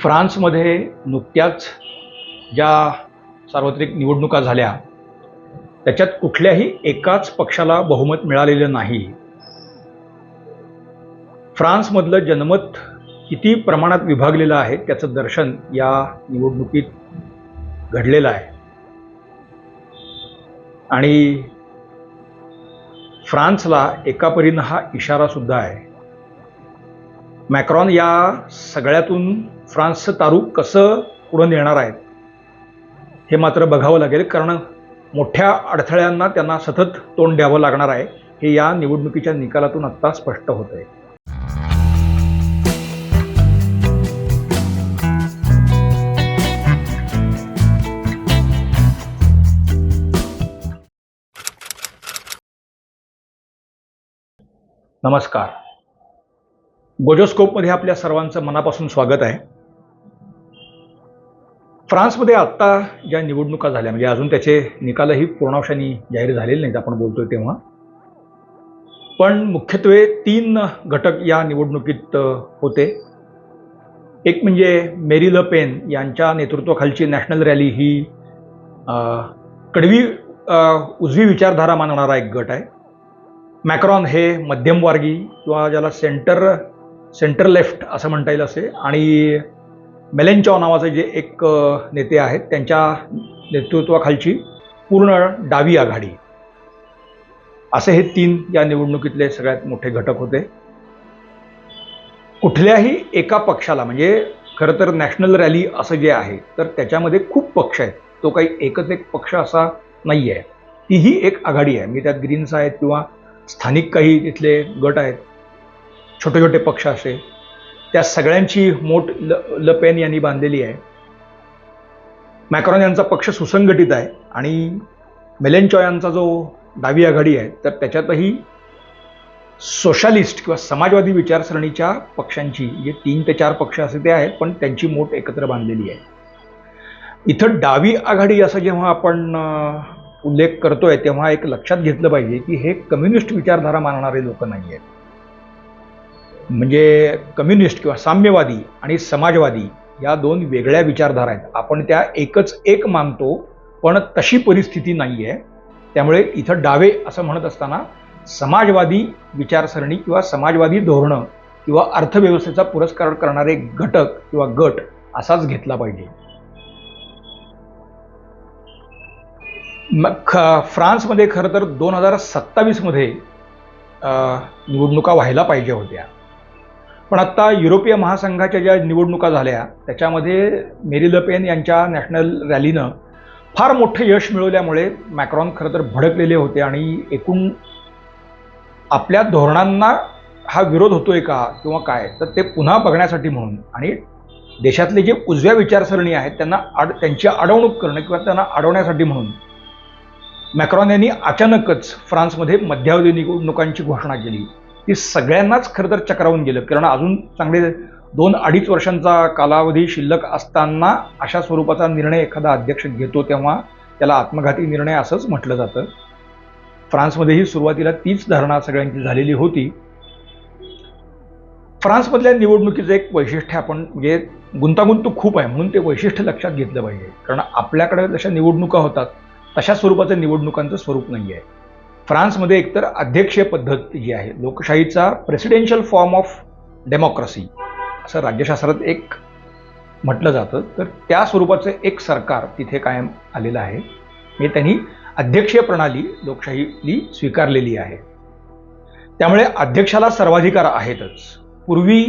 फ्रान्समध्ये नुकत्याच ज्या सार्वत्रिक निवडणुका झाल्या त्याच्यात कुठल्याही एकाच पक्षाला बहुमत मिळालेलं नाही. फ्रान्समधलं जनमत किती प्रमाणात विभागलेलं आहे त्याचं दर्शन या निवडणुकीत घडलेलं आहे. आणि फ्रान्सला एका परीनं हा इशारासुद्धा आहे. मॅक्रॉन या सगळ्यातून फ्रान्सचं तारू कसं पुढं नेणार आहेत? हे मात्र बघावं लागेल कारण मोठ्या अडथळ्यांना त्यांना सतत तोंड द्यावं लागणार आहे. हे या निवडणुकीच्या निकालातून आत्ता स्पष्ट होत आहे. नमस्कार. गोजोस्कोपमध्ये आपल्या सर्वांचं मनापासून स्वागत आहे. फ्रान्समध्ये आत्ता ज्या निवडणुका झाल्या म्हणजे अजून त्याचे निकालही पूर्णांशाने जाहीर झालेले नाहीत आपण बोलतोय तेव्हा. पण मुख्यत्वे तीन घटक या निवडणुकीत होते. एक म्हणजे मेरी ल पेन यांच्या नेतृत्वाखालची नॅशनल रॅली ही कडवी उजवी विचारधारा मानणारा एक गट आहे. मॅक्रॉन हे मध्यमवर्गी किंवा ज्याला सेंटर सेंटर लेफ्ट असं म्हणता येईल असे आणि मेलेंचॉ नावाचे जे एक नेते आहेत त्यांच्या नेतृत्वाखालची पूर्ण डावी आघाडी. असे हे तीन या निवडणुकीतले सगळ्यात मोठे घटक होते. कुठल्याही एका पक्षाला म्हणजे खरं तर नॅशनल रॅली असं जे आहे तर त्याच्यामध्ये खूप पक्ष आहेत. तो काही एकच एक पक्ष असा नाही आहे तीही एक आघाडी आहे. म्हणजे त्यात ग्रीन्स आहेत किंवा स्थानिक काही तिथले गट आहेत. छोटे छोटे पक्ष असे. त्या सगळ्यांची मोठ ल लपेन पेन यांनी बांधलेली आहे. मॅक्रॉन यांचा पक्ष सुसंघटित आहे आणि मेलेनचॉ यांचा जो डावी आघाडी आहे तर त्याच्यातही सोशालिस्ट किंवा समाजवादी विचारसरणीच्या पक्षांची जे तीन ते चार पक्ष असे ते आहेत पण त्यांची मोठ एकत्र बांधलेली आहे. इथं डावी आघाडी असं जेव्हा आपण उल्लेख करतोय तेव्हा एक लक्षात घेतलं पाहिजे की हे कम्युनिस्ट विचारधारा मानणारे लोक नाही आहेत म्हणजे कम्युनिस्ट किंवा साम्यवादी आणि समाजवादी या दोन वेगळ्या विचारधारा आहेत. आपण त्या एकच एक मानतो पण तशी परिस्थिती नाही आहे त्यामुळे इथं डावे असं म्हणत असताना समाजवादी विचारसरणी किंवा समाजवादी धोरणं किंवा अर्थव्यवस्थेचा पुरस्कार करणारे घटक किंवा गट असाच घेतला पाहिजे. मग ख- फ्रान्समध्ये खरं तर दोन हजार सत्तावीसमध्ये निवडणुका व्हायला पाहिजे होत्या. पण आत्ता युरोपीय महासंघाच्या ज्या निवडणुका झाल्या त्याच्यामध्ये मेरी लपेन यांच्या नॅशनल रॅलीनं फार मोठं यश मिळवल्यामुळे मॅक्रॉन खरं तर भडकलेले होते आणि एकूण आपल्या धोरणांना हा विरोध होतोय का किंवा काय तर ते पुन्हा बघण्यासाठी म्हणून आणि देशातले जे उजव्या विचारसरणी आहेत त्यांना आड त्यांची अडवणूक करणं किंवा त्यांना अडवण्यासाठी म्हणून मॅक्रॉन यांनी अचानकच फ्रान्समध्ये मध्यावधी निवडणुकांची घोषणा केली. की सगळ्यांनाच खरं तर चक्रावून गेलं. कारण अजून चांगले दोन अडीच वर्षांचा कालावधी शिल्लक असताना अशा स्वरूपाचा निर्णय एखादा अध्यक्ष घेतो तेव्हा त्याला आत्मघाती निर्णय असंच म्हटलं जातं. फ्रान्समध्येही सुरुवातीला तीच धारणा सगळ्यांची झालेली होती. फ्रान्समधल्या निवडणुकीचं एक वैशिष्ट्य आपण म्हणजे गुंतागुंत खूप आहे म्हणून ते वैशिष्ट्य लक्षात घेतलं पाहिजे. कारण आपल्याकडे जशा निवडणुका होतात तशा स्वरूपाचं निवडणुकांचं स्वरूप नाही आहे फ्रान्समध्ये एकतर अध्यक्षीय पद्धत जी आहे लोकशाहीचा प्रेसिडेन्शियल फॉर्म ऑफ डेमोक्रेसी असं राज्यशास्त्रात एक म्हटलं जातं. तर त्या स्वरूपाचं एक सरकार तिथे कायम आलेलं आहे. म्हणजे त्यांनी अध्यक्षीय प्रणाली लोकशाहीली स्वीकारलेली आहे. त्यामुळे अध्यक्षाला सर्वाधिकार आहेतच. पूर्वी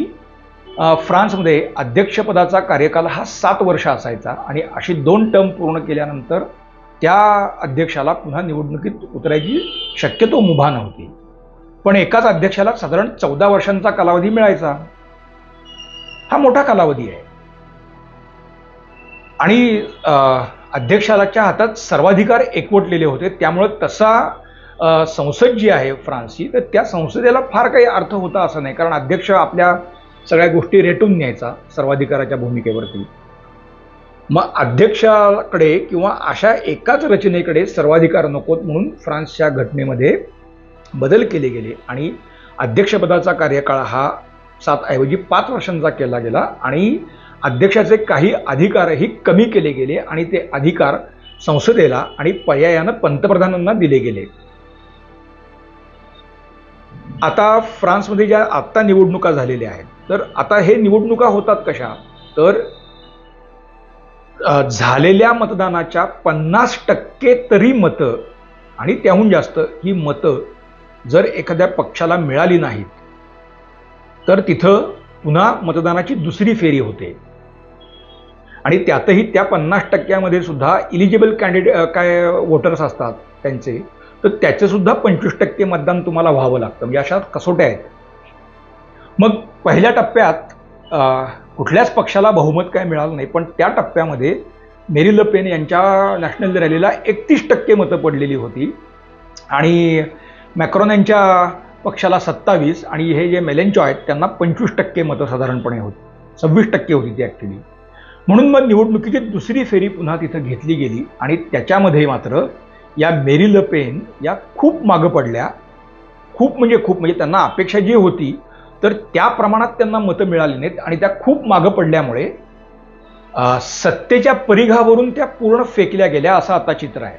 फ्रान्समध्ये अध्यक्षपदाचा कार्यकाल हा सात वर्ष असायचा आणि अशी दोन टर्म पूर्ण केल्यानंतर त्या अध्यक्षाला पुन्हा निवडणुकीत उतरायची शक्यतो मुभा नव्हती. पण एकाच अध्यक्षाला साधारण चौदा वर्षांचा कालावधी मिळायचा. हा मोठा कालावधी आहे. आणि अध्यक्षालाच्या अध्यक्षाच्या हातात सर्वाधिकार एकवटलेले होते. त्यामुळं तसा संसद जी आहे फ्रान्सची तर त्या संसदेला फार काही अर्थ होता असं नाही. कारण अध्यक्ष आपल्या सगळ्या गोष्टी रेटून न्यायचा सर्वाधिकाराच्या भूमिकेवरती. मग अध्यक्षाकडे किंवा अशा एकाच रचनेकडे सर्वाधिकार नकोत म्हणून फ्रान्सच्या घटनेमध्ये बदल केले गेले. आणि अध्यक्षपदाचा कार्यकाळ हा सातऐवजी पाच वर्षांचा केला गेला आणि अध्यक्षाचे काही अधिकारही कमी केले गेले आणि ते अधिकार संसदेला आणि पर्यायानं पंतप्रधानांना दिले गेले. आता फ्रान्समध्ये ज्या आत्ता निवडणुका झालेल्या आहेत तर आता हे निवडणुका होतात कशा? तर झालेल्या मतदानाच्या पन्नास टक्के तरी मतं आणि त्याहून जास्त ही मतं जर एखाद्या पक्षाला मिळाली नाहीत तर तिथं पुन्हा मतदानाची दुसरी फेरी होते. आणि त्यातही त्या पन्नास टक्क्यामध्ये सुद्धा इलिजिबल कॅन्डिडेट काय वोटर्स असतात त्यांचे तर त्याचेसुद्धा पंचवीस टक्के मतदान तुम्हाला व्हावं लागतं. म्हणजे अशा कसोट्या आहेत. मग पहिल्या टप्प्यात कुठल्याच पक्षाला बहुमत काय मिळालं नाही पण त्या टप्प्यामध्ये मेरी लपेन यांच्या नॅशनल रॅलीला एकतीस टक्के मतं पडलेली होती. आणि मॅक्रॉन यांच्या पक्षाला सत्तावीस आणि हे जे मेलेंचो आहेत त्यांना पंचवीस टक्के मतं साधारणपणे होती. सव्वीस टक्के होती ती ॲक्च्युली म्हणून मग निवडणुकीची दुसरी फेरी पुन्हा तिथं घेतली गेली आणि त्याच्यामध्ये मात्र या मेरी लपेन या खूप मागं पडल्या. खूप म्हणजे खूप म्हणजे त्यांना अपेक्षा जी होती तर त्या प्रमाणात त्यांना मतं मिळाली नाहीत आणि त्या खूप मागं पडल्यामुळे सत्तेच्या परिघावरून त्या पूर्ण फेकल्या गेल्या असं आता चित्र आहे.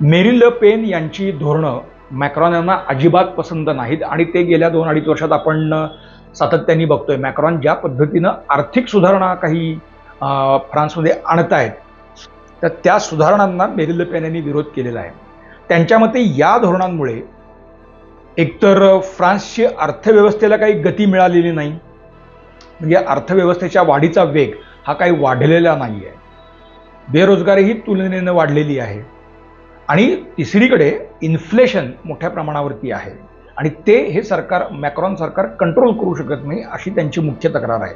मेरी ल पेन यांची धोरणं मॅक्रॉन यांना अजिबात पसंत नाहीत आणि ते गेल्या दोन अडीच वर्षात आपण सातत्याने बघतोय. मॅक्रॉन ज्या पद्धतीनं आर्थिक सुधारणा काही फ्रान्समध्ये फ्रान्समध्ये आणतायत तर त्या सुधारणांना मेरी ल पेन यांनी विरोध केलेला आहे. त्यांच्या मते या धोरणांमुळे एकतर फ्रान्सची अर्थव्यवस्थेला काही गती मिळालेली नाही. म्हणजे अर्थव्यवस्थेच्या वाढीचा वेग हा काही वाढलेला नाही आहे बेरोजगारीही तुलनेनं वाढलेली आहे. आणि तिसरीकडे इन्फ्लेशन मोठ्या प्रमाणावरती आहे. आणि ते हे सरकार मॅक्रॉन सरकार कंट्रोल करू शकत नाही अशी त्यांची मुख्य तक्रार आहे.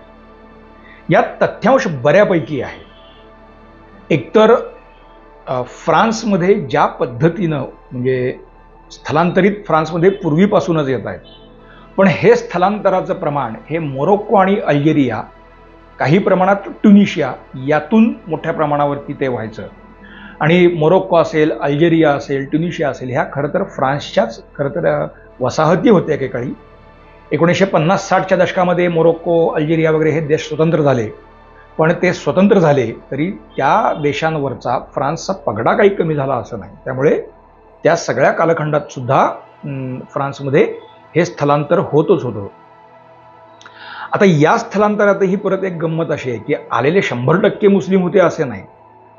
यात तथ्यांश बऱ्यापैकी आहे. एकतर फ्रान्समध्ये ज्या पद्धतीनं म्हणजे स्थलांतरित फ्रान्समध्ये पूर्वीपासूनच येत आहेत. पण हे स्थलांतराचं प्रमाण हे मोरोक्को आणि अल्जेरिया काही प्रमाणात ट्युनिशिया यातून मोठ्या प्रमाणावरती ते व्हायचं. आणि मोरोक्को असेल अल्जेरिया असेल ट्युनिशिया असेल ह्या खरं तर फ्रान्सच्याच खरं तर वसाहती होत्या एकेकाळी. एकोणीसशे पन्नास साठच्या दशकामध्ये मोरोक्को अल्जेरिया वगैरे हे देश स्वतंत्र झाले. पण ते स्वतंत्र झाले तरी त्या देशांवरचा फ्रान्सचा पगडा काही कमी झाला असं नाही. त्यामुळे त्या सगळ्या कालखंडात सुद्धा फ्रान्समध्ये हे स्थलांतर होतच होतं. आता या स्थलांतरातही परत एक गंमत अशी आहे की आलेले शंभर टक्के मुस्लिम होते असे नाही.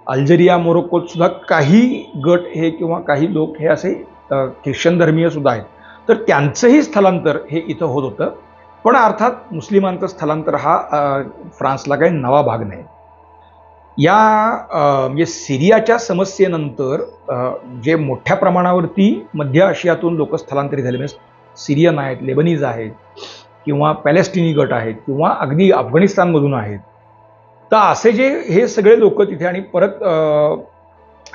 अल्जेरिया मोरोक्कोत सुद्धा काही गट हे किंवा काही लोक हे असे ख्रिश्चन धर्मीय सुद्धा आहेत. तर त्यांचंही स्थलांतर हे इथं होत होतं. पण अर्थात मुस्लिमांचं स्थलांतर हा फ्रान्सला काही नवा भाग नाही. या म्हणजे सिरियाच्या समस्येनंतर जे मोठ्या प्रमाणावरती मध्य आशियातून लोक स्थलांतरित झाले म्हणजे सिरियन आहेत लेबनीज आहेत किंवा पॅलेस्टिनी गट आहेत किंवा अगदी अफगाणिस्तानमधून आहेत तर असे जे हे सगळे लोक तिथे आणि परत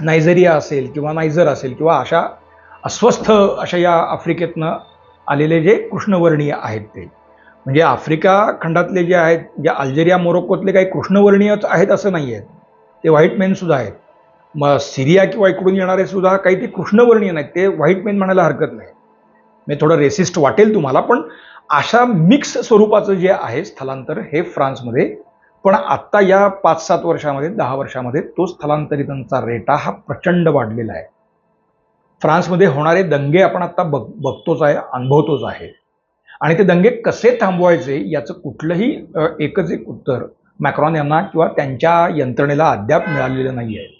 नायजेरिया असेल किंवा नायजर असेल किंवा अशा अस्वस्थ अशा या आफ्रिकेतनं आलेले जे कृष्णवर्णीय आहेत ते. म्हणजे आफ्रिका खंडातले जे आहेत जे अल्जेरिया मोरोक्कोतले काही कृष्णवर्णीयच आहेत असं नाही आहेत ते व्हाईट मेन सुद्धा आहेत. मग सिरिया किंवा इकडून येणारे सुद्धा काही ते कृष्णवर्णीय नाहीत. ते व्हाईट मेन म्हणायला हरकत नाही. मी थोडं रेसिस्ट वाटेल तुम्हाला पण अशा मिक्स स्वरूपाचं जे आहे स्थलांतर हे फ्रान्समध्ये पण आत्ता या पाच सात वर्षामध्ये दहा वर्षामध्ये तो स्थलांतरितांचा रेटा हा प्रचंड वाढलेला आहे. फ्रान्समध्ये होणारे दंगे आपण आत्ता बघ बघतोच आहे अनुभवतोच आहे. आणि ते दंगे कसे थांबवायचे याचं कुठलंही एकच एक उत्तर मॅक्रॉन यांना किंवा त्यांच्या यंत्रणेला अद्याप मिळालेलं नाही आहे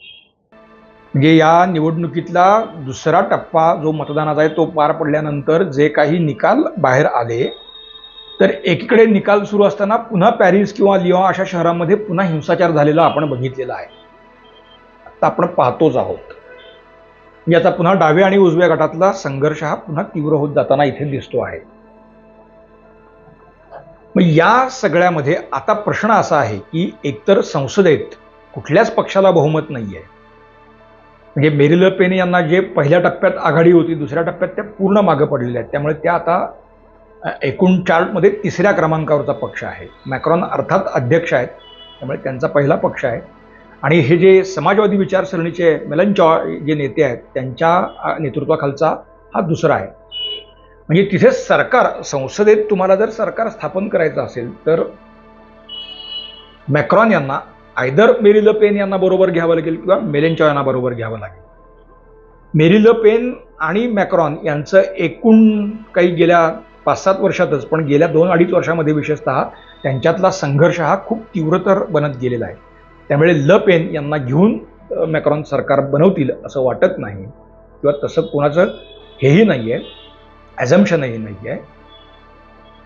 म्हणजे या निवडणुकीतला दुसरा टप्पा जो मतदानाचा आहे तो पार पडल्यानंतर जे काही निकाल बाहेर आले तर एकीकडे निकाल सुरू असताना पुन्हा पॅरिस किंवा लिओ अशा शहरांमध्ये पुन्हा हिंसाचार झालेला आपण बघितलेला आहे. आता आपण पाहतोच आहोत. म्हणजे याचा पुन्हा डाव्या आणि उजव्या गटातला संघर्ष हा पुन्हा तीव्र होत जाताना इथे दिसतो आहे. मग या सगळ्यामध्ये आता प्रश्न असा आहे की एकतर संसदेत कुठल्याच पक्षाला बहुमत नाही आहे म्हणजे मेरिल पेन यांना जे पहिल्या टप्प्यात आघाडी होती दुसऱ्या टप्प्यात त्या पूर्ण मागं पडलेल्या आहेत. त्यामुळे त्या आता एकूण चार्टमध्ये तिसऱ्या क्रमांकावरचा पक्ष आहे. मॅक्रॉन अर्थात अध्यक्ष आहेत. त्यामुळे त्यांचा पहिला पक्ष आहे. आणि हे जे समाजवादी विचारसरणीचे मेलनचॉ जे नेते आहेत त्यांच्या नेतृत्वाखालचा हा दुसरा आहे. म्हणजे तिथे सरकार संसदेत तुम्हाला जर सरकार स्थापन करायचं असेल तर मॅक्रॉन यांना आयदर मेरी ल पेन यांना बरोबर घ्यावं लागेल किंवा मेलेंचॉ यांना बरोबर घ्यावं लागेल. मेरी ल पेन आणि मॅक्रॉन यांचं एकूण काही गेल्या पाच सात वर्षातच पण गेल्या दोन अडीच वर्षामध्ये विशेषतः त्यांच्यातला संघर्ष हा खूप तीव्रतर बनत गेलेला आहे. त्यामुळे ल पेन यांना घेऊन मॅक्रॉन सरकार बनवतील असं वाटत नाही. किंवा तसं कोणाचं हेही नाही आहे ॲझम्शनही नाही आहे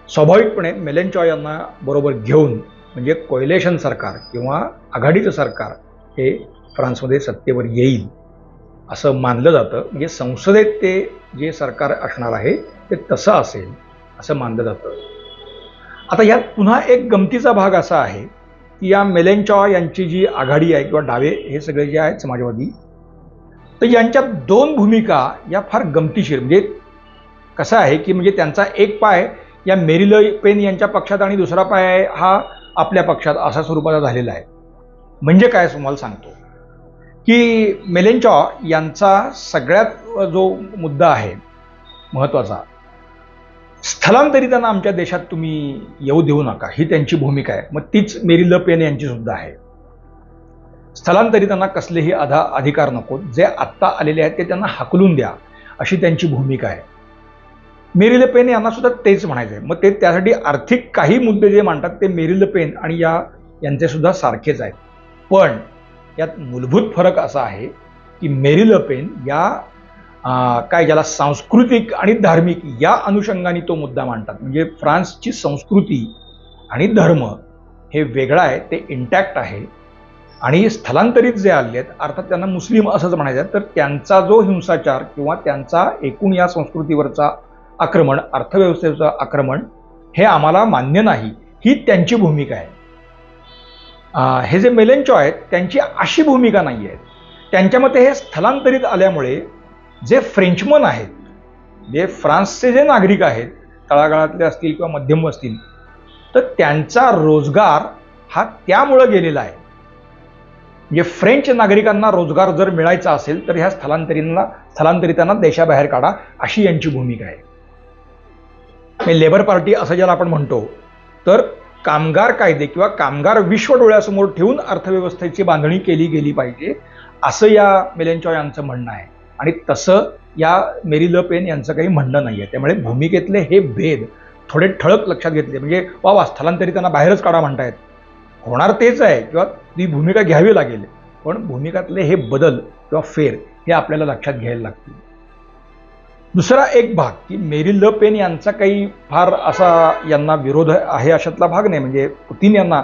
स्वाभाविकपणे मेलेंचॉ यांना बरोबर घेऊन म्हणजे कोयलेशन सरकार किंवा आघाडीचं सरकार हे फ्रान्समध्ये सत्तेवर येईल असं मानलं जातं. म्हणजे संसदेत ते जे सरकार असणार आहे ते तसं असेल असं मानलं जातं. आता यात पुन्हा एक गमतीचा भाग असा आहे की या मेलेनचॉ यांची जी आघाडी आहे किंवा डावे हे सगळे जे आहेत समाजवादी तर यांच्या दोन भूमिका या फार गमतीशीर म्हणजे कसं आहे की म्हणजे त्यांचा एक पाय या मेरिल पेन यांच्या पक्षात आणि दुसरा पाय हा आपल्या पक्षात असा स्वरूपाचा झालेला आहे. म्हणजे काय तुम्हाला सांगतो? की मेलेंचॉ यांचा सगळ्यात जो मुद्दा आहे महत्त्वाचा स्थलांतरितांना आमच्या देशात तुम्ही येऊ देऊ नका ही त्यांची भूमिका आहे. मग तीच मेरी ल पेन यांची सुद्धा आहे. स्थलांतरितांना कसलेही आधा अधिकार नको जे आत्ता आलेले आहेत ते त्यांना हाकलून द्या अशी त्यांची भूमिका आहे. मेरी ल पेन यांना सुद्धा तेच म्हणायचं आहे मग ते त्यासाठी आर्थिक काही मुद्दे जे मांडतात ते मेरी पेन आणि या यांचे सुद्धा सारखेच आहेत. पण यात मूलभूत फरक असा आहे की मेरी पेन या काय ज्याला सांस्कृतिक आणि धार्मिक या अनुषंगाने तो मुद्दा मांडतात. म्हणजे फ्रान्सची संस्कृती आणि धर्म हे वेगळं आहे ते इंटॅक्ट आहे. आणि स्थलांतरित जे आले आहेत अर्थात त्यांना मुस्लिम असंच म्हणायचं आहे, तर त्यांचा जो हिंसाचार किंवा त्यांचा एकूण या संस्कृतीवरचा आक्रमण अर्थव्यवस्थेचं आक्रमण हे आम्हाला मान्य नाही. ही त्यांची भूमिका आहे. हे जे मेलेंचो आहेत त्यांची अशी भूमिका नाही आहे. त्यांच्या मते हे स्थलांतरित आल्यामुळे जे फ्रेंचमन आहेत जे फ्रान्सचे जे नागरिक आहेत तळागाळातले असतील किंवा मध्यम असतील तर त्यांचा रोजगार हा त्यामुळं गेलेला आहे. म्हणजे फ्रेंच नागरिकांना रोजगार जर मिळायचा असेल तर ह्या स्थलांतरितांना स्थलांतरितांना देशाबाहेर काढा अशी यांची भूमिका आहे. लेबर पार्टी असं ज्याला आपण म्हणतो तर कामगार कायदे किंवा कामगार विश्व डोळ्यासमोर ठेवून अर्थव्यवस्थेची बांधणी केली गेली पाहिजे असं या मेलेंचॉ यांचं म्हणणं आहे. आणि तसं या मेरी ल पेन यांचं काही म्हणणं नाही आहे त्यामुळे भूमिकेतले हे भेद थोडे ठळक लक्षात घेतले. म्हणजे वा वा स्थलांतरितांना बाहेरच काढा म्हणतायत. होणार तेच आहे किंवा ती भूमिका घ्यावी लागेल. पण भूमिकातले हे बदल किंवा फेर हे आपल्याला लक्षात घ्यायला लागतील. दुसरा एक भाग की मेरी ल पेन यांचा काही फार असा यांना विरोध आहे अशातला भाग नाही. म्हणजे पुतीन यांना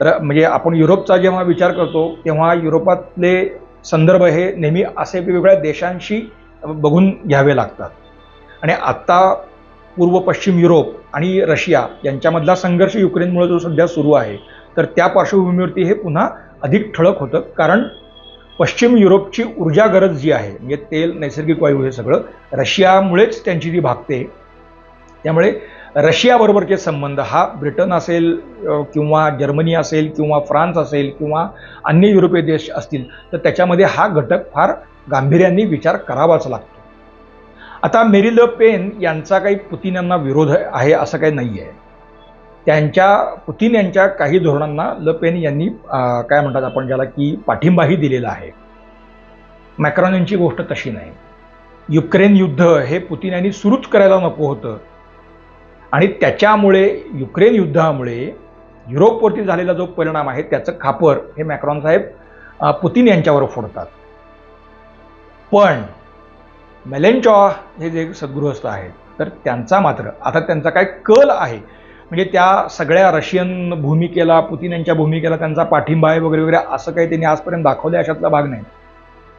र- म्हणजे आपण युरोपचा जेव्हा विचार करतो तेव्हा युरोपातले संदर्भ हे नेहमी असे वेगवेगळ्या देशांशी बघून घ्यावे लागतात. आणि आत्ता पूर्व पश्चिम युरोप आणि रशिया यांच्यामधला संघर्ष युक्रेनमुळे जो सध्या सुरू आहे तर त्या पार्श्वभूमीवरती हे पुन्हा अधिक ठळक होतं. कारण पश्चिम युरोपची ऊर्जा गरज जी आहे म्हणजे तेल नैसर्गिक वायू हे सगळं रशियामुळेच त्यांची ती भागते त्यामुळे रशियाबरोबरचे संबंध हा ब्रिटन असेल किंवा जर्मनी असेल किंवा फ्रान्स असेल किंवा अन्य युरोपीय देश असतील तर त्याच्यामध्ये हा घटक फार गांभीर्याने विचार करावाच लागतो. आता मेरी ल पेन यांचा काही पुतीन यांना विरोध आहे असं काही नाही आहे त्यांच्या पुतीन यांच्या काही धोरणांना ल पेन यांनी काय म्हणतात आपण ज्याला की पाठिंबाही दिलेला आहे. मॅक्रॉन यांची गोष्ट तशी नाही. युक्रेन युद्ध हे पुतीन यांनी सुरूच करायला नको होतं. आणि त्याच्यामुळे युक्रेन युद्धामुळे युरोपवरती झालेला जो परिणाम आहे त्याचं खापर हे मॅक्रॉन साहेब पुतीन यांच्यावर फोडतात. पण मेलेनचॉ हे जे सद्गृहस्थ आहेत तर त्यांचा मात्र आता त्यांचा काय कल आहे म्हणजे त्या सगळ्या रशियन भूमिकेला पुतीन यांच्या भूमिकेला त्यांचा पाठिंबा आहे वगैरे वगैरे असं काही त्यांनी आजपर्यंत दाखवलं अशातला भाग नाही.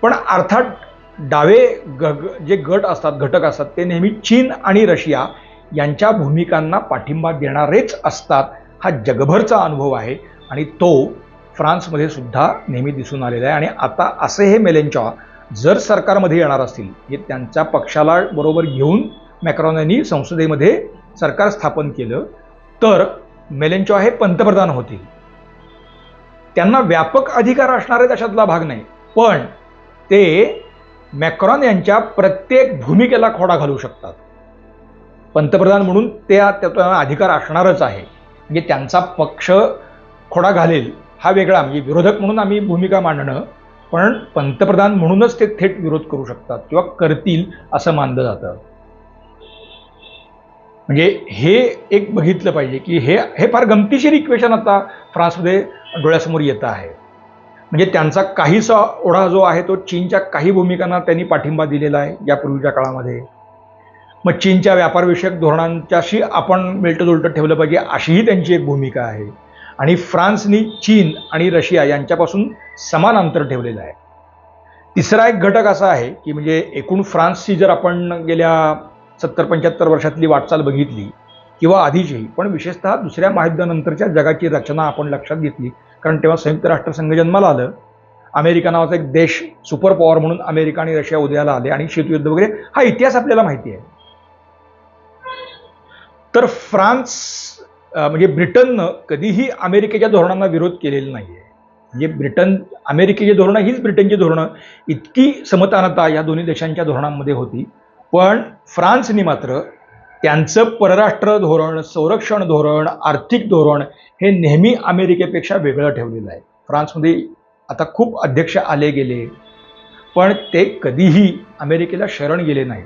पण अर्थात डावे ग जे गट असतात घटक असतात ते नेहमी चीन आणि रशिया यांच्या भूमिकांना पाठिंबा देणारेच असतात हा जगभरचा अनुभव आहे. आणि तो फ्रान्समध्ये सुद्धा नेहमी दिसून आलेला आहे. आणि आता असे हे मेलेंचॉ जर सरकारमध्ये येणार असतील हे त्यांच्या पक्षाला बरोबर घेऊन मॅक्रॉन यांनी संसदेमध्ये सरकार स्थापन केलं तर मेलेंचॉ हे पंतप्रधान होतील त्यांना व्यापक अधिकार असणार त्याच्यातला भाग नाही. पण ते मॅक्रॉन यांच्या प्रत्येक भूमिकेला खोडा घालू शकतात. पंतप्रधान म्हणून त्या त्याचा अधिकार असणारच आहे. म्हणजे त्यांचा पक्ष खोडा घालेल हा वेगळा म्हणजे विरोधक म्हणून आम्ही भूमिका मांडणं पण पंतप्रधान म्हणूनच ते थेट विरोध करू शकतात किंवा करतील असं मानलं जातं. म्हणजे हे एक बघितलं पाहिजे की हे हे फार गमतीशीर इक्वेशन आता फ्रान्समध्ये डोळ्यासमोर येतं आहे. म्हणजे त्यांचा काहीसा ओढा जो आहे तो चीनच्या काही भूमिकांना त्यांनी पाठिंबा दिलेला आहे यापूर्वीच्या काळामध्ये. मग चीनच्या व्यापारविषयक धोरणांच्याशी आपण मिळतं ठेवलं पाहिजे अशीही त्यांची एक भूमिका आहे. आणि फ्रान्सनी चीन आणि रशिया यांच्यापासून समान अंतर ठेवलेलं आहे. तिसरा एक घटक असा आहे की म्हणजे एकूण फ्रान्सची जर आपण गेल्या सत्तर पंच्याहत्तर वर्षातली वाटचाल बघितली किंवा आधीची पण विशेषतः दुसऱ्या महायुद्धानंतरच्या जगाची रचना आपण लक्षात घेतली. कारण तेव्हा संयुक्त राष्ट्रसंघ जन्माला आलं. अमेरिका नावाचा एक देश सुपर पॉवर म्हणून अमेरिका आणि रशिया उदयाला आले आणि शीतयुद्ध वगैरे हा इतिहास आपल्याला माहिती आहे. तर फ्रान्स म्हणजे ब्रिटननं कधीही अमेरिकेच्या धोरणांना विरोध केलेला नाही आहे म्हणजे ब्रिटन अमेरिकेची धोरणं हीच ब्रिटनची धोरणं. इतकी समतानता या दोन्ही देशांच्या धोरणांमध्ये होती. पण फ्रान्सनी मात्र त्यांचं परराष्ट्र धोरण संरक्षण धोरण आर्थिक धोरण हे नेहमी अमेरिकेपेक्षा वेगळं ठेवलेलं आहे. फ्रान्समध्ये आता खूप अध्यक्ष आले गेले पण ते कधीही अमेरिकेला शरण गेले नाहीत.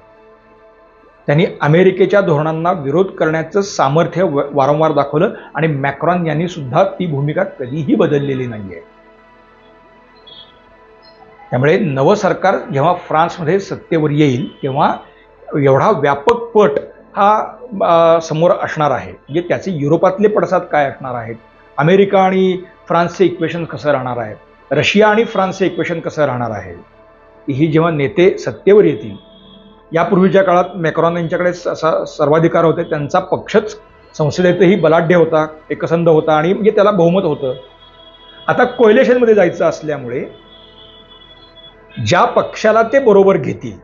त्यांनी अमेरिकेच्या धोरणांना विरोध करण्याचं सामर्थ्य वारंवार दाखवलं आणि मॅक्रॉन यांनी सुद्धा ती भूमिका कधीही बदललेली नाही आहे त्यामुळे नवं सरकार जेव्हा फ्रान्समध्ये सत्तेवर येईल तेव्हा एवढा व्यापक पट हा समोर असणार आहे. म्हणजे त्याचे युरोपातले पडसाद काय असणार आहेत? अमेरिका आणि फ्रान्सचे इक्वेशन कसं राहणार आहे? रशिया आणि फ्रान्सचे इक्वेशन कसं राहणार आहे? ही जेव्हा नेते सत्तेवर येतील यापूर्वीच्या काळात मॅक्रॉन यांच्याकडे असा सर्वाधिकार होते त्यांचा पक्षच संसदेतही बलाढ्य होता एकसंध होता आणि म्हणजे त्याला बहुमत होतं. आता कोयलेशनमध्ये जायचं असल्यामुळे ज्या पक्षाला ते बरोबर घेतील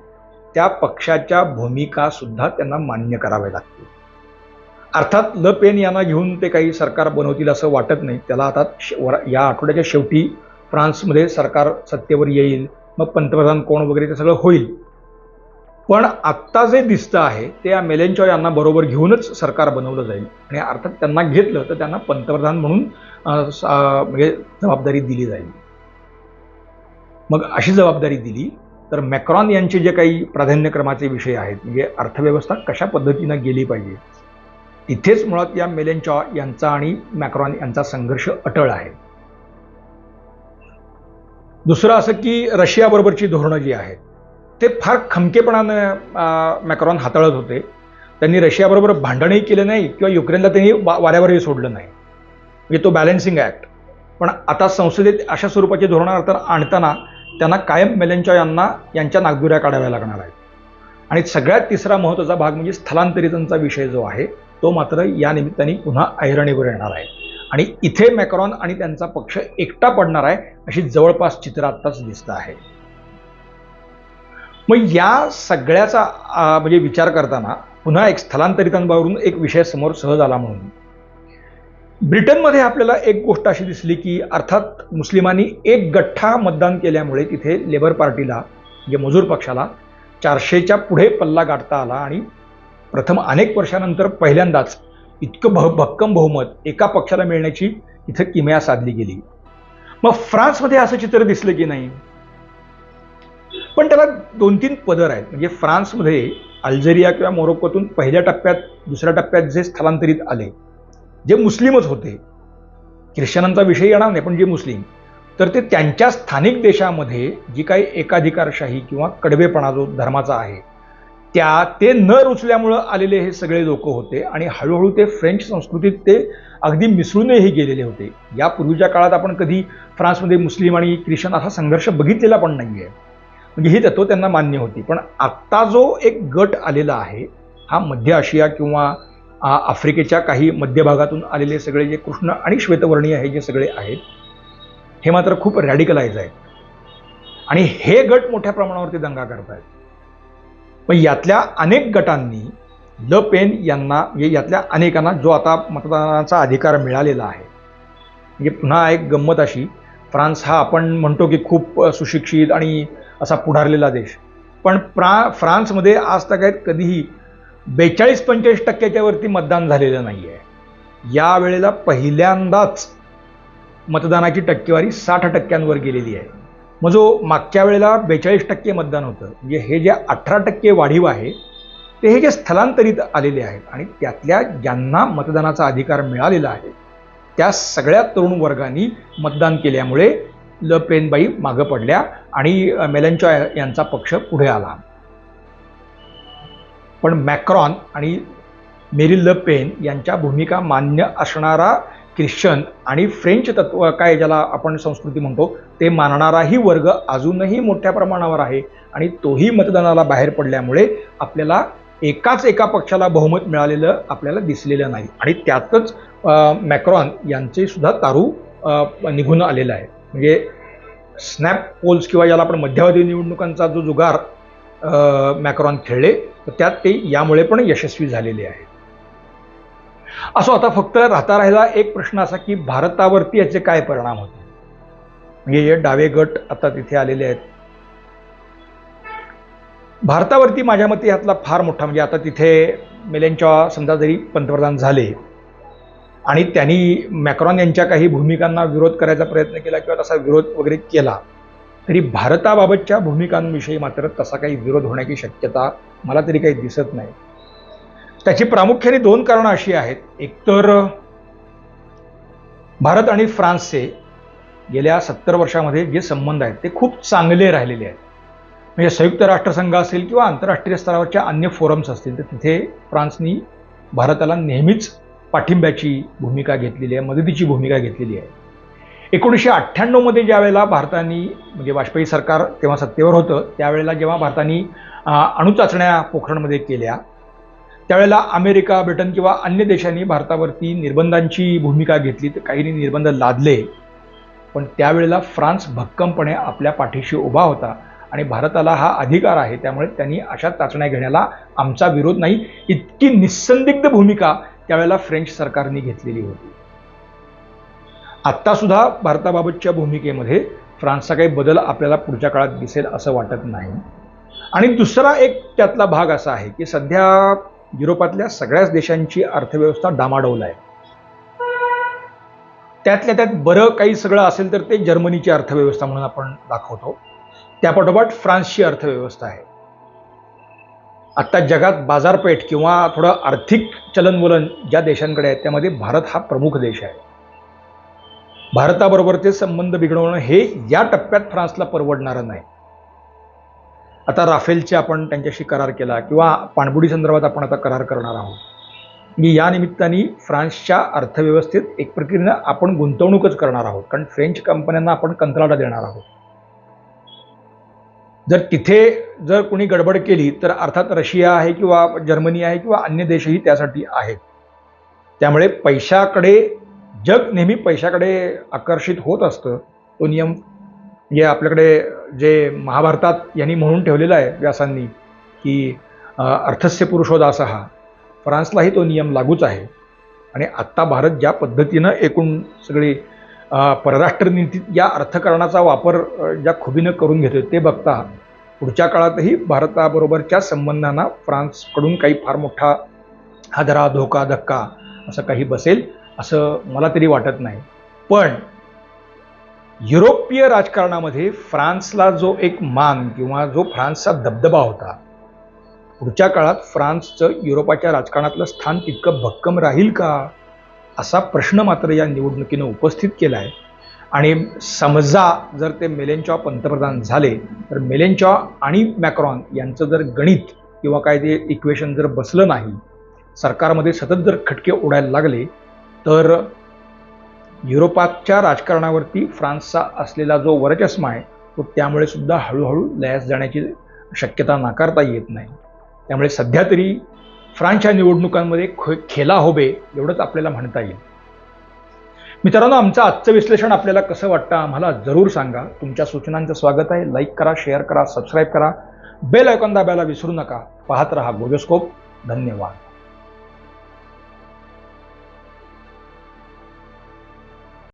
त्या पक्षाच्या भूमिका सुद्धा त्यांना मान्य कराव्या लागतील. अर्थात ल पेन यांना घेऊन ते काही सरकार बनवतील असं वाटत नाही. त्याला आता या आठवड्याच्या शेवटी फ्रान्समध्ये सरकार सत्तेवर येईल मग पंतप्रधान कोण वगैरे ते सगळं होईल. पण आत्ता जे दिसतं आहे ते या मेलेंचॉ यांना बरोबर घेऊनच सरकार बनवलं जाईल. आणि अर्थात त्यांना घेतलं तर त्यांना पंतप्रधान म्हणून म्हणजे जबाबदारी दिली जाईल. मग अशी जबाबदारी दिली तर मॅक्रॉन यांचे जे काही प्राधान्यक्रमाचे विषय आहेत म्हणजे अर्थव्यवस्था कशा पद्धतीनं गेली पाहिजे इथेच मुळात या मेलेनचॉ यांचा आणि मॅक्रॉन यांचा संघर्ष अटळ आहे. दुसरं असं की रशियाबरोबरची धोरणं जी आहेत ते फार खमकेपणानं मॅक्रॉन हाताळत होते. त्यांनी रशियाबरोबर भांडणही केलं नाही किंवा युक्रेनला त्यांनी वा वाऱ्यावरही सोडलं नाही. म्हणजे तो बॅलेन्सिंग ॲक्ट. पण आता संसदेत अशा स्वरूपाची धोरणार्थ आणताना त्यांना कायम मेलेंच्या यांना यांच्या नागदुऱ्या काढाव्या लागणार आहेत. आणि सगळ्यात तिसरा महत्त्वाचा भाग म्हणजे स्थलांतरितांचा विषय जो आहे तो मात्र या निमित्ताने पुन्हा ऐरणीवर येणार आहे. आणि इथे मॅक्रॉन आणि त्यांचा पक्ष एकटा पडणार आहे अशी जवळपास चित्र आत्ताच दिसतं आहे. मग या सगळ्याचा म्हणजे विचार करताना पुन्हा एक स्थलांतरितांवरून एक विषय समोर सहज आला म्हणून ब्रिटनमध्ये आपल्याला एक गोष्ट अशी दिसली की अर्थात मुस्लिमांनी एक गठ्ठा मतदान केल्यामुळे तिथे लेबर पार्टीला म्हणजे मजूर पक्षाला चारशेच्या पुढे पल्ला गाठता आला आणि प्रथम अनेक वर्षानंतर पहिल्यांदाच इतकं भ भक्कम बहुमत एका पक्षाला मिळण्याची इथं किमया साधली गेली. मग फ्रान्समध्ये असं चित्र दिसलं की नाही? पण त्याला दोन तीन पदर आहेत. म्हणजे फ्रान्समध्ये अल्जेरिया किंवा मोरोक्कोतून पहिल्या टप्प्यात दुसऱ्या टप्प्यात जे स्थलांतरित आले जे मुस्लिमच होते. ख्रिश्चनांचा विषय येणार नाही पण जे मुस्लिम. तर ते त्यांच्या स्थानिक देशामध्ये जी काही एकाधिकारशाही किंवा कडवेपणा जो धर्माचा आहे त्या ते न रुचल्यामुळं आलेले हे सगळे लोक होते आणि हळूहळू ते फ्रेंच संस्कृतीत ते अगदी मिसळूनही गेलेले होते. या पूर्वीच्या काळात आपण कधी फ्रान्समध्ये मुस्लिम आणि ख्रिश्चन असा संघर्ष बघितलेला पण नाही आहे म्हणजे ही तत्व त्यांना मान्य होती. पण आत्ता जो एक गट आलेला आहे हा मध्य आशिया किंवा आफ्रिकेच्या काही मध्य भागातून आलेले सगळे जे कृष्ण आणि श्वेतवर्णीय हे जे सगळे आहेत हे मात्र खूप रॅडिकलाइज आहेत. आणि हे गट मोठ्या प्रमाणावरती दंगा करत आहेत मग यातल्या अनेक गटांनी ल पेन यांना म्हणजे यातल्या अनेकांना जो आता मतदानाचा अधिकार मिळालेला आहे म्हणजे पुन्हा एक गंमत अशी फ्रान्स हा आपण म्हणतो की खूप सुशिक्षित आणि असा पुढारलेला देश. पण प्रा फ्रान्समध्ये आज तक कधीही बेचाळीस पंचेचाळीस टक्क्याच्या वरती मतदान झालेलं नाही आहे यावेळेला पहिल्यांदाच मतदानाची टक्केवारी साठ टक्क्यांवर गेलेली आहे. मग जो मागच्या वेळेला बेचाळीस टक्के मतदान होतं म्हणजे हे जे अठरा टक्के वाढीव आहे ते हे जे स्थलांतरित आलेले आहेत आणि त्यातल्या ज्यांना मतदानाचा अधिकार मिळालेला आहे त्या सगळ्या तरुण वर्गांनी मतदान केल्यामुळे ल पेनबाई मागं पडल्या आणि अ, यांचा पक्ष पुढे आला. पण मॅक्रॉन आणि मेरी ल पेन यांच्या भूमिका मान्य असणारा ख्रिश्चन आणि फ्रेंच तत्व काय ज्याला आपण संस्कृती म्हणतो ते मानणाराही वर्ग अजूनही मोठ्या प्रमाणावर आहे आणि तोही मतदानाला बाहेर पडल्यामुळे आपल्याला एकाच एका पक्षाला बहुमत मिळालेलं आपल्याला दिसलेलं नाही. आणि त्यातच मॅक्रॉन यांचे सुद्धा तारू निघून आलेलं आहे. म्हणजे स्नॅप पोल्स किंवा याला आपण मध्यावधी निवडणुकांचा जो जुगार मॅक्रॉन खेळले तर त्यात ते यामुळे पण यशस्वी झालेले आहे असो आता फक्त राहता राहिला एक प्रश्न असा की भारतावरती याचे काय परिणाम होते म्हणजे हे डावे गट आता तिथे आलेले आहेत. भारतावरती माझ्या मते यातला फार मोठा म्हणजे आता तिथे मेलेंच्या समजा जरी पंतप्रधान झाले आणि त्यांनी मॅक्रॉन यांच्या काही भूमिकांना विरोध करायचा प्रयत्न केला किंवा तसा विरोध वगैरे केला तरी भारताबाबतच्या भूमिकांविषयी मात्र तसा काही विरोध होण्याची शक्यता मला तरी काही दिसत नाही. त्याची प्रामुख्याने दोन कारणं अशी आहेत. एकतर भारत आणि फ्रान्सचे गेल्या सत्तर वर्षामध्ये जे संबंध आहेत ते खूप चांगले राहिलेले आहेत. म्हणजे संयुक्त राष्ट्रसंघ असेल किंवा आंतरराष्ट्रीय स्तरावरच्या अन्य फोरम्स असतील तर तिथे फ्रान्सनी भारताला नेहमीच पाठिंब्याची भूमिका घेतलेली आहे मदतीची भूमिका घेतलेली आहे. एकोणीसशे अठ्ठ्याण्णवमध्ये ज्या वेळेला भारताने म्हणजे वाजपेयी सरकार तेव्हा सत्तेवर होतं त्यावेळेला जेव्हा भारताने अणुचाचण्या पोखरणमध्ये केल्या त्यावेळेला अमेरिका ब्रिटन किंवा अन्य देशांनी भारतावरती निर्बंधांची भूमिका घेतली तर काहींनी निर्बंध लादले. पण त्यावेळेला फ्रान्स भक्कमपणे आपल्या पाठीशी उभा होता आणि भारताला हा अधिकार आहे त्यामुळे त्यांनी अशा चाचण्या घेण्याला आमचा विरोध नाही. इतकी निस्संदिग्ध भूमिका त्यावेळेला फ्रेंच सरकारने घेतलेली होती. आत्तासुद्धा भारताबाबतच्या भूमिकेमध्ये फ्रान्सचा काही बदल आपल्याला पुढच्या काळात दिसेल असं वाटत नाही. आणि दुसरा एक त्यातला भाग असा आहे की सध्या युरोपातल्या सगळ्याच देशांची अर्थव्यवस्था डामाडोल आहे. त्यातल्या त्यात बरं काही सगळं असेल तर ते जर्मनीची अर्थव्यवस्था म्हणून आपण दाखवतो. त्यापाठोपाठ फ्रान्सची अर्थव्यवस्था आहे. आत्ता जगात बाजारपेठ किंवा थोडं आर्थिक चलनवलन ज्या देशांकडे आहे त्यामध्ये भारत हा प्रमुख देश आहे. भारताबरोबरचे संबंध बिघडवणं हे या टप्प्यात फ्रान्सला परवडणारं नाही. आता राफेलचे आपण त्यांच्याशी करार केला किंवा पाणबुडी संदर्भात आपण आता करार करणार आहोत. मी या निमित्ताने फ्रान्सच्या अर्थव्यवस्थेत एक प्रक्रियेनं आपण गुंतवणूकच करणार आहोत. कारण फ्रेंच कंपन्यांना आपण कंत्राटा देणार आहोत. जर तिथे जर कोणी गडबड केली तर अर्थात रशिया आहे किंवा जर्मनी आहे किंवा अन्य देशही त्यासाठी आहेत. त्यामुळे पैशाकडे जग नेहमी पैशाकडे आकर्षित होत असतं. तो नियम जे आपल्याकडे जे महाभारतात यांनी म्हणून ठेवलेला आहे व्यासांनी की अर्थस्य पुरुषोदास हा फ्रान्सलाही तो नियम लागूच आहे. आणि आत्ता भारत ज्या पद्धतीनं एकूण सगळी परराष्ट्र नीतीत या अर्थकारणाचा वापर ज्या खुबीनं करून घेतोय ते बघता पुढच्या काळातही भारताबरोबरच्या संबंधांना फ्रान्सकडून काही फार मोठा हादरा धोका धक्का असं काही बसेल. असं मला तरी वाटत नाही. पण युरोपीय राजकारणामध्ये फ्रान्सला जो एक मान किंवा जो फ्रान्सचा दबदबा होता पुढच्या काळात फ्रान्सचं युरोपाच्या राजकारणातलं स्थान तितकं भक्कम राहील का असा प्रश्न मात्र या निवडणुकीनं उपस्थित केला आहे आणि समजा जर ते मेलेंचॉ पंतप्रधान झाले तर मेलेनचॉ आणि मॅक्रॉन यांचं जर गणित किंवा काय ते इक्वेशन जर बसलं नाही सरकारमध्ये सतत जर खटके उडायला लागले तर युरोपाच्या राजकारणावरती फ्रान्सचा असलेला जो वरचष्मा आहे तो त्यामुळे सुद्धा हळूहळू लयास जाण्याची शक्यता नाकारता येत नाही. त्यामुळे सध्या तरी फ्रान्सच्या निवडणुकांमध्ये खे खेला होबे एवढंच आपल्याला म्हणता येईल. मित्रांनो आमचं आजचं विश्लेषण आपल्याला कसं वाटतं आम्हाला जरूर सांगा. तुमच्या सूचनांचं स्वागत आहे. लाईक करा शेअर करा सबस्क्राईब करा. बेल आयकॉन दाबायला विसरू नका. पाहत रहा गोजोस्कोप धन्यवाद.